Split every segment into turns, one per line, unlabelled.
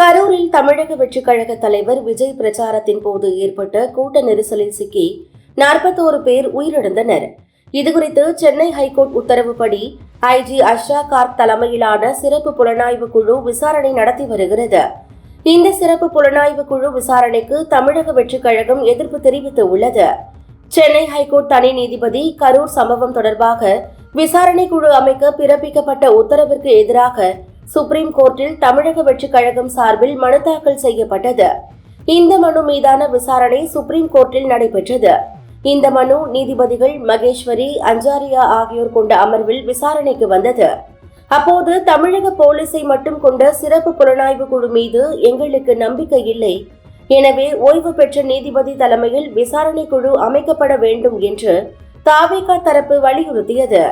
கரூரில் தமிழக வெற்றிக் கழக தலைவர் விஜய் பிரச்சாரத்தின் போது ஏற்பட்ட கூட்ட நெரிசலில் சிக்கி நாற்பத்தோரு பேர் உயிரிழந்தனர். இதுகுறித்து சென்னை ஹைகோர்ட் உத்தரவுப்படி ஐஜி அஷ்ரா கார்க் தலைமையிலான சிறப்பு புலனாய்வு குழு விசாரணை நடத்தி வருகிறது. இந்த சிறப்பு புலனாய்வு குழு விசாரணைக்கு தமிழக வெற்றிக் கழகம் எதிர்ப்பு தெரிவித்து உள்ளது. சென்னை ஹைகோர்ட் தனி நீதிபதி கரூர் சம்பவம் தொடர்பாக விசாரணை குழு அமைக்க பிறப்பிக்கப்பட்ட உத்தரவிற்கு எதிராக சுப்ரீம் கோர்ட்டில் தமிழக வெற்றிக் கழகம் சார்பில் மனு தாக்கல் செய்யப்பட்டது. இந்த மனு மீதான விசாரணை சுப்ரீம் கோர்ட்டில் நடைபெற்றது. இந்த மனு நீதிபதிகள் மகேஸ்வரி அஞ்சாரியா ஆகியோர் கொண்ட அமர்வில் விசாரணைக்கு வந்தது. அப்போது தமிழக போலீஸை மட்டும் கொண்ட சிறப்பு புலனாய்வு குழு மீது எங்களுக்கு நம்பிக்கை இல்லை. எனவே ஓய்வு பெற்ற நீதிபதி தலைமையில் விசாரணை குழு அமைக்கப்பட வேண்டும் என்று தாவேகா தரப்பு வலியுறுத்தியது.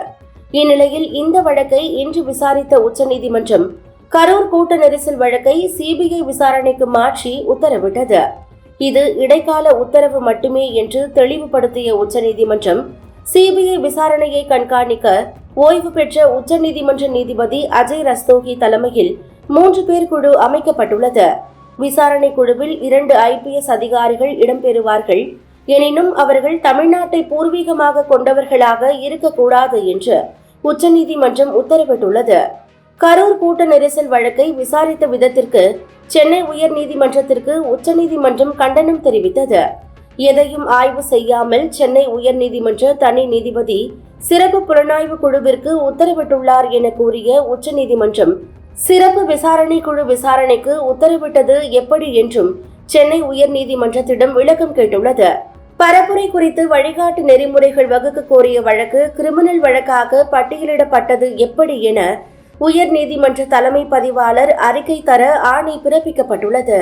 இந்நிலையில் இந்த வழக்கை இன்று விசாரித்த உச்சநீதிமன்றம் கரூர் கூட்ட நெரிசல் வழக்கை சிபிஐ விசாரணைக்கு மாற்றி உத்தரவிட்டது. இது இடைக்கால உத்தரவு மட்டுமே என்று தெளிவுபடுத்திய உச்சநீதிமன்றம் சிபிஐ விசாரணையை கண்காணிக்க ஓய்வு பெற்ற உச்சநீதிமன்ற நீதிபதி அஜய் ரஸ்தோகி தலைமையில் மூன்று பேர் குழு அமைக்கப்பட்டுள்ளது. விசாரணை குழுவில் இரண்டு ஐபிஎஸ் அதிகாரிகள் இடம்பெறுவார்கள். எனினும் அவர்கள் தமிழ்நாட்டை பூர்வீகமாக கொண்டவர்களாக இருக்கக்கூடாது என்று உச்சநீதிமன்றம் உத்தரவிட்டுள்ளது. கரூர் கூட்ட நெரிசல் வழக்கை விசாரித்த விதத்திற்கு சென்னை உயர்நீதிமன்றத்திற்கு உச்சநீதிமன்றம் கண்டனம் தெரிவித்தது. எதையும் ஆய்வு செய்யாமல் சென்னை உயர்நீதிமன்ற தனி நீதிபதி சிறப்பு புலனாய்வு குழுவிற்கு உத்தரவிட்டுள்ளார் என கூறிய உச்சநீதிமன்றம் சிறப்பு விசாரணை குழு விசாரணைக்கு உத்தரவிட்டது எப்படி என்றும் சென்னை உயர்நீதிமன்றத்திடம் விளக்கம் கேட்டுள்ளது. பரப்புரை குறித்து வழிகாட்டு நெறிமுறைகள் வகுக்க கோரிய வழக்கு கிரிமினல் வழக்காக பட்டியலிடப்பட்டது எப்படி என உயர்நீதிமன்ற தலைமை பதிவாளர் அறிக்கை தர ஆணை பிறப்பிக்கப்பட்டுள்ளது.